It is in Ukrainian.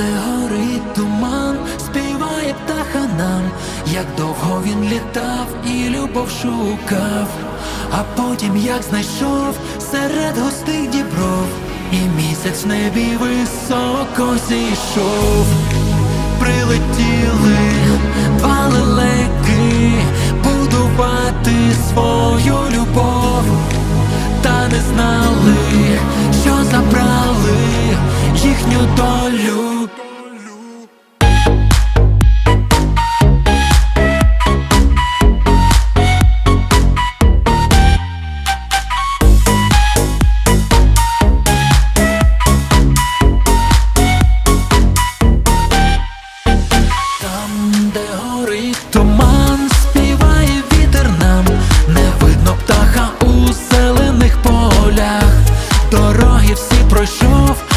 де горить туман, співає птаха нам, як довго він літав і любов шукав, а потім як знайшов серед густих дібров, і місяць в небі високо зійшов. Прилетіли мою долю. Там, де горить туман, співає вітер нам, не видно птаха у зелених полях, дороги всі пройшов.